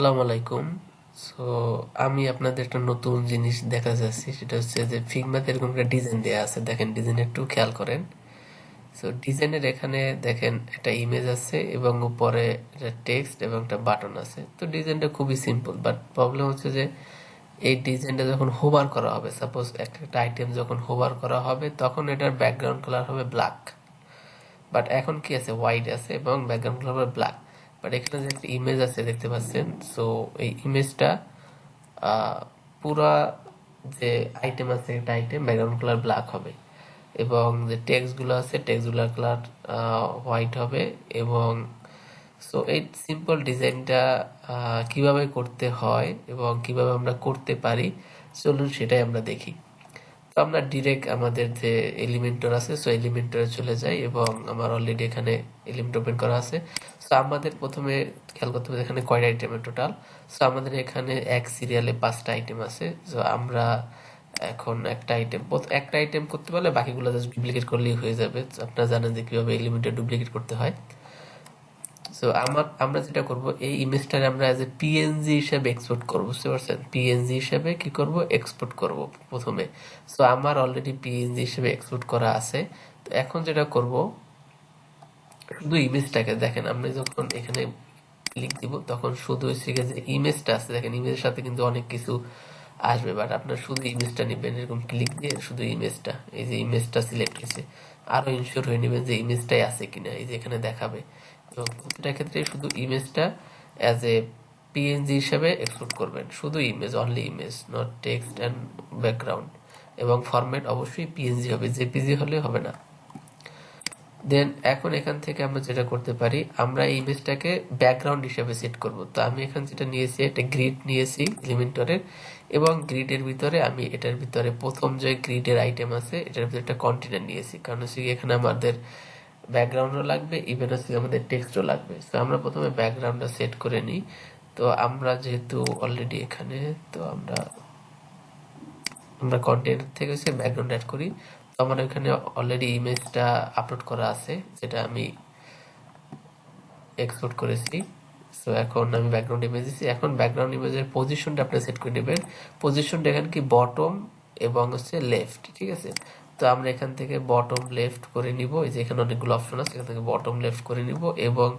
আসসালামু আলাইকুম সো আমি আপনাদের একটা নতুন জিনিস দেখা যাচ্ছি, সেটা হচ্ছে যে ফিগমাতে এরকম একটা ডিজাইন দেওয়া আছে। দেখেন ডিজাইন একটু খেয়াল করেন। সো ডিজাইনের এখানে দেখেন, একটা ইমেজ আছে এবং উপরে একটা টেক্সট এবং একটা বাটন আছে। তো ডিজাইনটা খুবই সিম্পল বাট প্রবলেম হচ্ছে যে এই ডিজাইনটা যখন হোভার করা হবে সাপোজ একটা একটা আইটেম যখন হোভার করা হবে, তখন এটার ব্যাকগ্রাউন্ড কালার হবে ব্ল্যাক বাট এখন কি আছে? হোয়াইট আছে এবং ব্যাকগ্রাউন্ড কালার হবে ব্ল্যাক বাট এখানে যে একটা ইমেজ আছে, দেখতে পাচ্ছেন? সো এই ইমেজটা পুরা যে আইটেম আছে, একটা আইটেম ব্যাকগ্রাউন্ড কালার ব্ল্যাক হবে। এবং যে টেক্সটগুলো আছে টেক্সটগুলোর কালার হোয়াইট হবে। এবং সো এই সিম্পল ডিজাইনটা কীভাবে করতে হয় এবং কীভাবে আমরা করতে পারি, চলুন সেটাই আমরা দেখি। আমরা ডিরেক্ট আমাদের যে এলিমেন্টর আছে সো এলিমেন্টরে চলে যাই এবং আমার অলরেডি এখানে এলিমেন্ট ওপেন করা আছে। সো আমাদের প্রথমে খেয়াল করতে হবে এখানে কয়টা আইটেমের টোটাল সো আমাদের এখানে এক সিরিয়ালে পাঁচটা আইটেম আছে। সো আমরা এখন একটা আইটেম একটা আইটেম করতে পারলে বাকিগুলো জাস্ট ডুপ্লিকেট করলেই হয়ে যাবে। আপনারা জানেন যে কীভাবে এলিমেন্টে ডুপ্লিকেট করতে হয়। সো আমার, আমরা যেটা করব, এই ইমেজটারে আমরা অ্যাজ এ পিএনজি হিসেবে এক্সপোর্ট করব, বুঝতে পারছেন? পিএনজি হিসেবে কি করব? এক্সপোর্ট করব প্রথমে। সো আমার অলরেডি পিএনজি হিসেবে এক্সপোর্ট করা আছে। তো এখন যেটা করব, শুধু ইমেজটাকে দেখেন, আমরা যখন এখানে ক্লিক দিব, তখন শুধু হচ্ছে যে ইমেজটা আছে, দেখেন ইমেজের সাথে কিন্তু অনেক কিছু আসবে বাট আপনার শুধু ইমেজটা নেবেন, এরকম ক্লিক দিয়ে শুধু ইমেজটা এই যে ইমেজটা সিলেক্ট হয়েছে। আরও ইনশিওর হয়ে নেবেন যে ইমেজটাই আছে কিনা, এই যে এখানে দেখাবে। এবং প্রতিটা ক্ষেত্রে শুধু ইমেজটা অ্যাজ এ পিএনজি হিসাবে এক্সপোর্ট করবেন। শুধু image only image not text and background এবং ফরম্যাট অবশ্যই পিএনজি হবে জেপিজি হলে হবে না। দেন এখন এখান থেকে আমরা যেটা করতে পারি, আমরা এই ইমেজটাকে ব্যাকগ্রাউন্ড হিসেবে সেট করব। তো আমি এখান যেটা নিয়েছি, একটা গ্রিড নিয়েছি এলিমেন্টরের এবং গ্রিডের ভিতরে আমি এটার ভিতরে প্রথম যে গ্রিডের আইটেম আছে, এটার ভিতরে একটা কন্টেনার নিয়েছি। কারণ হচ্ছে এখানে আমাদের ব্যাকগ্রাউন্ডও লাগবে ইভেন হচ্ছে আমাদের টেক্সটও লাগবে। তো আমরা প্রথমে ব্যাকগ্রাউন্ডটা সেট করে নিই। তো, আমরা যেহেতু অলরেডি এখানে, তো আমরা আমরা কন্টেন্ট থেকে হচ্ছে ব্যাকগ্রাউন্ড অ্যাড করি। তো, আমার এখানে অলরেডি ইমেজটা আপলোড করা আছে, যেটা আমি এক্সপোর্ট করেছি। সো এখন আমি ব্যাকগ্রাউন্ড ইমেজ দিচ্ছি এখন ব্যাকগ্রাউন্ড ইমেজের পজিশনটা আপনি সেট করে নেবেন। পজিশনটা এখানে কি বটম এবং হচ্ছে লেফট ঠিক আছে? তো আমরা এখান থেকে বটম লেফট করে নিব। এই যে এখানে অনেকগুলো অপশন আছে, এখান থেকে বটম লেফট করে নিব এবং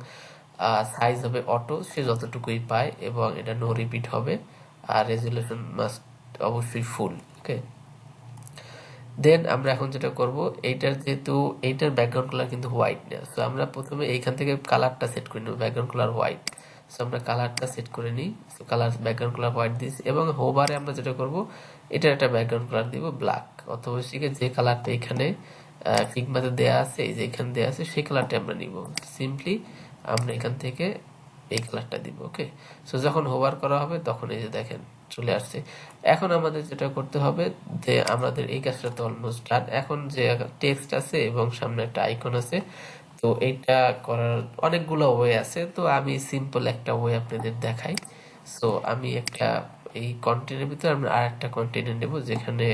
সাইজ হবে অটো সে যতটুকুই পায় এবং এটা নো রিপিট হবে। আর রেজুলেশন মাস্ট অবশ্যই ফুল ওকে দেন আমরা এখন যেটা করব, এইটার যেহেতু, এইটার ব্যাকগ্রাউন্ড কালার কিন্তু হোয়াইট না। তো আমরা প্রথমে এইখান থেকে কালারটা সেট করে নেব ব্যাকগ্রাউন্ড কালার হোয়াইট সো আমরা কালারটা সেট করে নিই। So colour background colour white দিয়েছি এবং হোবারে আমরা যেটা করব, এটার একটা ব্যাকগ্রাউন্ড কালার দিব ব্ল্যাক অথবা যে কালারটা এখানে ফিগমাতে দেয়া আছে, এই যে এখানে দেয়া আছে, সেই কালারটা আমরা নিব। সিম্পলি আমরা এখান থেকে এই কালারটা দিব ওকে সো যখন হোভার করা হবে, তখন এই যে দেখেন, চলে আসছে। এখন আমাদের যেটা করতে হবে, যে আমাদের এই কাজটা তো অলমোস্ট ডান এখন যে টেক্সট আছে এবং সামনে একটা আইকন আছে, তো এইটা করার অনেকগুলো ওয়ে আছে। তো আমি সিম্পল একটা ওয়ে আপনাদের দেখাই। সো আমি একটা এই কন্টেন্টের ভিতরে আমরা আর একটা কন্টেন্ট নেব, যেখানে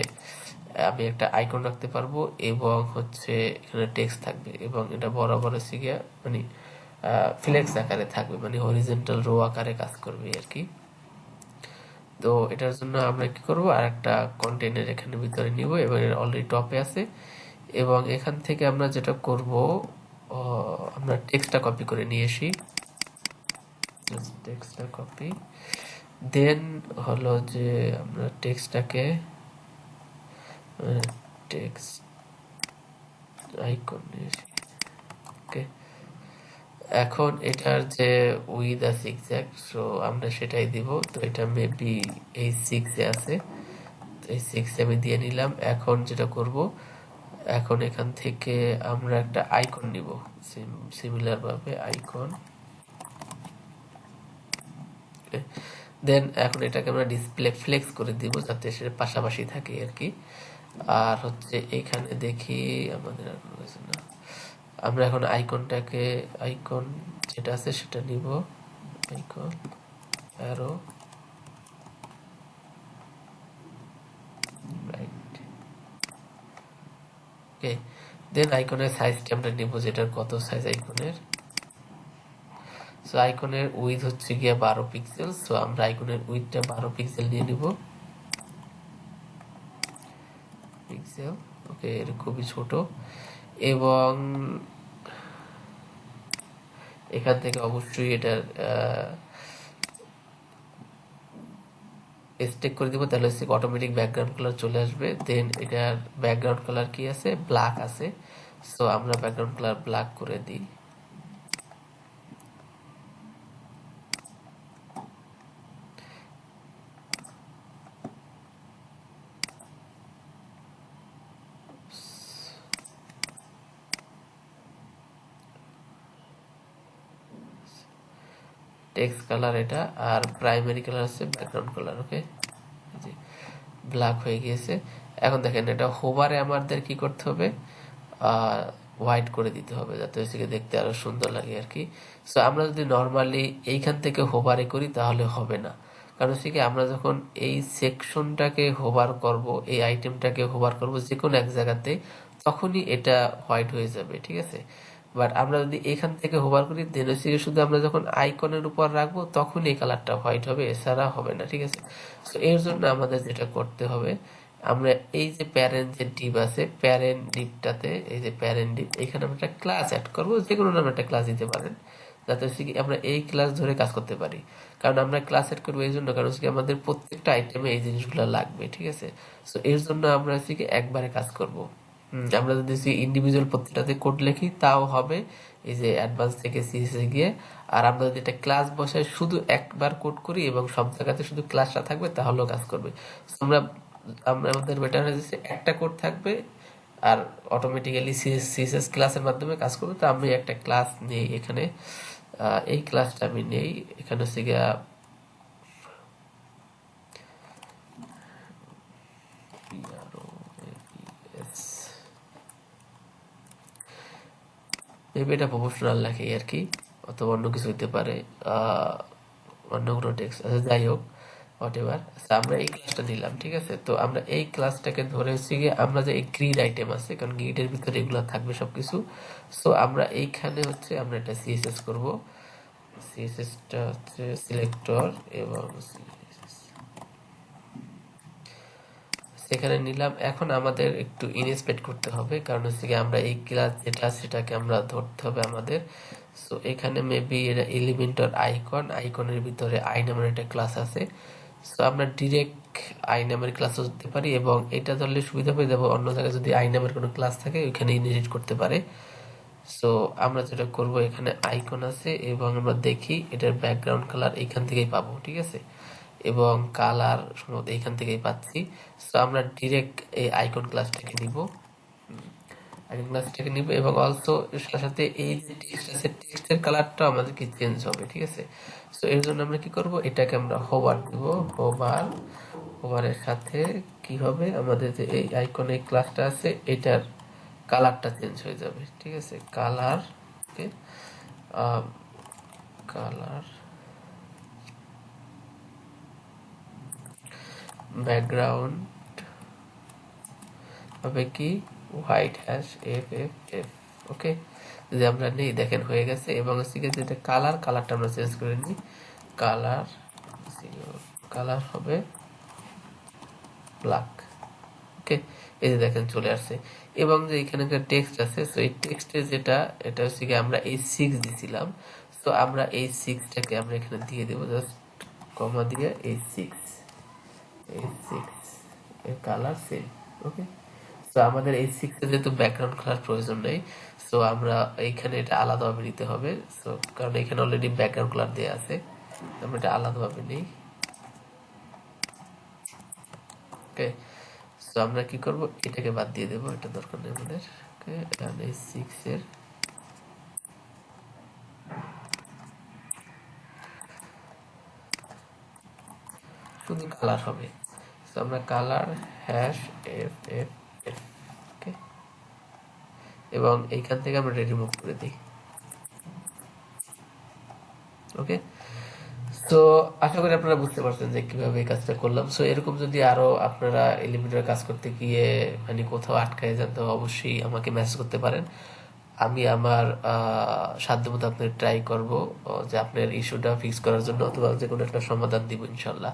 আমি একটা আইকন রাখতে পারব এবং হচ্ছে এখানে টেক্সট থাকবে এবং এটা বরাবর হচ্ছে গিয়া মানে ফ্লেক্স আকারে থাকবে মানে হরিজেন্টাল রো আকারে কাজ করবে আর কি। তো এটার জন্য আমরা কি করব? আর একটা কন্টেনার এখানে ভিতরে নিব এবং অলরেডি টপে আছে। এবং এখান থেকে আমরা যেটা করব আমরা টেক্সটটা কপি করে নিয়ে আসি। টেক্সটটা কপি দেন হলো যে আমরা টেক্সটটাকে টেক্সট আইকন ওকে এখন এটার যে উইথ আর সিক্স সো আমরা সেটাই দিব। তো এটা মেবি এই সিক্সে আছে। এই সিক্সে আমি দিয়ে নিলাম। এখন যেটা করব, এখন এখান থেকে আমরা একটা আইকন নিব। সিমিলার ভাবে আইকন দেন এখন এটাকে আমরা ডিসপ্লে ফ্লেক্স করে দিব, যাতে সেটা পাশাপাশি থাকে আর কি। আর হচ্ছে এখানে দেখি আমাদের আর আমরা এখন আইকনটাকে, আইকন যেটা আছে সেটা নিব। আইকন ওকে দেন আইকনের সাইজটা আমরা নিব, যেটার কত সাইজ আইকনের। সো আইকনের উইথ হচ্ছে গিয়ে বারো পিক্সেল সো আমরা আইকনের উইথটা বারো পিক্সেল নিয়ে নিব। পিক্সেল ওকে এটা খুবই ছোট। এবং এখান থেকে অবশ্যই এটার স্টেক করে দিব, তাহলে সে অটোমেটিক ব্যাকগ্রাউন্ড কালার চলে আসবে। দেন এটার ব্যাকগ্রাউন্ড কালার কি আছে? ব্ল্যাক আছে। সো আমরা ব্যাকগ্রাউন্ড কালার ব্ল্যাক করে দিই। টেক্সট কালার এটা, আর প্রাইমারি কালার হচ্ছে ব্যাকগ্রাউন্ড কালার ওকে ব্ল্যাক হয়ে গিয়েছে। এখন দেখেন এটা হোভারে আমাদের কি করতে হবে? হোয়াইট করে দিতে হবে, যাতে হচ্ছে দেখতে আরও সুন্দর লাগে আর কি। সো আমরা যদি নর্মালি এইখান থেকে হোভারে করি, তাহলে হবে না। কারণ হচ্ছে কি আমরা যখন এই সেকশনটাকে হোভার করব, এই আইটেমটাকে হোভার করব যে কোনো এক জায়গাতে, তখনই এটা হোয়াইট হয়ে যাবে, ঠিক আছে? বাট আমরা যদি এখান থেকে হোভার করি দেন হচ্ছে শুধু আমরা যখন আইকনের উপর রাখব তখন এই কালারটা হোয়াইট হবে, এছাড়া হবে না, ঠিক আছে? তো এর জন্য আমাদের যেটা করতে হবে, আমরা এই যে প্যারেন্ট যে ডিপ আছে প্যারেন্ট ডিপটাতে এই যে প্যারেন্ট ডিপ এখানে আমরা একটা ক্লাস অ্যাড করব যে কোনো নামে একটা ক্লাস দিতে পারেন, যাতে হচ্ছে কি আমরা এই ক্লাস ধরে কাজ করতে পারি। কারণ আমরা ক্লাস অ্যাড করব এই জন্য, কারণ হচ্ছে আমাদের প্রত্যেকটা আইটেমে এই জিনিসগুলো লাগবে, ঠিক আছে? তো এর জন্য আমরা হচ্ছে কি একবারে কাজ করব। আমরা যদি ইন্ডিভিজুয়াল প্রত্যেকটাতে কোড লিখি, তাও হবে এই যে অ্যাডভান্স থেকে সিএসএ গিয়ে। আর আমরা যদি এটা ক্লাস বসাই, শুধু একবার কোড করি এবং সব জায়গাতে শুধু ক্লাসটা থাকবে, তাহলেও কাজ করবে। আমরা আমরা, আমাদের বেটার হয়েছে একটা কোড থাকবে আর অটোমেটিক্যালি সিএসএস ক্লাসের মাধ্যমে কাজ করবে। তো আমি একটা ক্লাস নেই এখানে। এই ক্লাসটা আমি নেই। এখানে হচ্ছে গিয়া মেবি এটা প্রফেশনাল লেখে আর কি। অথবা অন্য কিছু হইতে পারে অন্য কোনো টেক্সট আচ্ছা যাই হোক হোয়াট এভার আমরা এই ক্লাসটা নিলাম, ঠিক আছে? তো আমরা এই ক্লাসটাকে ধরে হচ্ছে গিয়ে আমরা যে এই গ্রিড আইটেম আছে, কারণ গ্রিডের ভিতরে এগুলো থাকবে সবকিছু। সো আমরা এইখানে হচ্ছে আমরা এটা সিএসএস করব। সিএসএসটা হচ্ছে সিলেক্টর এবং সেখানে নিলাম। এখন আমাদের একটু ইনস্পেক্ট করতে হবে। কারণ হচ্ছে কি আমরা এই ক্লাস যেটা সেটাকে আমরা ধরতে হবে আমাদের। সো এখানে মেবি এটা এলিমেন্টর আইকন আইকনের ভিতরে আই নামের একটা ক্লাস আছে। সো আমরা ডিরেক্ট আই নামের ক্লাসও ধরতে পারি এবং এটা ধরলে সুবিধা পেয়ে যাব অন্য জায়গায় যদি আই নামের কোনো ক্লাস থাকে, ওইখানে ইনিট করতে পারে। সো আমরা যেটা করব, এখানে আইকন আছে এবং আমরা দেখি এটার ব্যাকগ্রাউন্ড কালার এখান থেকেই পাবো, ঠিক আছে? এবং কালার সম্ভবত এইখান থেকেই পাচ্ছি। সো আমরা ডিরেক্ট এই আইকন ক্লাসটাকে নিব। আইকন ক্লাসটাকে নিব এবং অলসো এর সাথে এই যে টেক্সট আছে টেক্সটের কালারটা আমাদেরকে চেঞ্জ হবে, ঠিক আছে? সো এর জন্য আমরা কি করব? এটাকে আমরা হোভার দিব। হোভার হোভারের সাথে কি হবে? আমাদের যে এই আইকনে ক্লাসটা আছে, এটার কালারটা চেঞ্জ হয়ে যাবে, ঠিক আছে? কালার কালার ব্যাকগ্রাউন্ড হবে কি? White hash F F F okay যদি আমরা নেই, দেখেন হয়ে গেছে। এবং হচ্ছে যেটা কালার কালারটা আমরা চেঞ্জ করে নিই। কালার কালার হবে ব্ল্যাক ওকে এই যে দেখেন চলে আসছে। এবং যে এখানে একটা টেক্সট আছে সো এই টেক্সটে যেটা, এটা হচ্ছে আমরা এই সিক্স দিছিলাম। সো আমরা এই সিক্সটাকে আমরা এখানে দিয়ে দেবো জাস্ট কমা দিয়ে এই সিক্স এই সিক্স কালার সেম ওকে তো আমাদের এই সিক্সে যেহেতু ব্যাকগ্রাউন্ড কালার প্রয়োজন নেই সো আমরা এইখানে এটা আলাদাভাবে নিতে হবে। সো কারণ এখানে অলরেডি ব্যাকগ্রাউন্ড কালার দেওয়া আছে। আমরা এটা আলাদাভাবে নিই। ওকে সো আমরা কি করব? এটাকে বাদ দিয়ে দেবো। এটা দরকার নেই আমাদের। ওকে এই সিক্স এর শুধু কালার হবে। আমরা colour hash F F F okay এবং এইখান থেকে আমরা রিমুভ করে দিই। ওকে তো আশা করি আপনারা বুঝতে পারছেন যে কীভাবে এই কাজটা করলাম। সো এরকম যদি আরও আপনারা এলিমেন্টের কাজ করতে গিয়ে মানে কোথাও আটকায় যান, তো অবশ্যই আমাকে মেসেজ করতে পারেন। আমি আমার সাধ্যমতো আপনাকে ট্রাই করব যে আপনার ইস্যুটা ফিক্স করার জন্য অথবা যে কোনো একটা সমাধান দিব, ইনশাল্লাহ।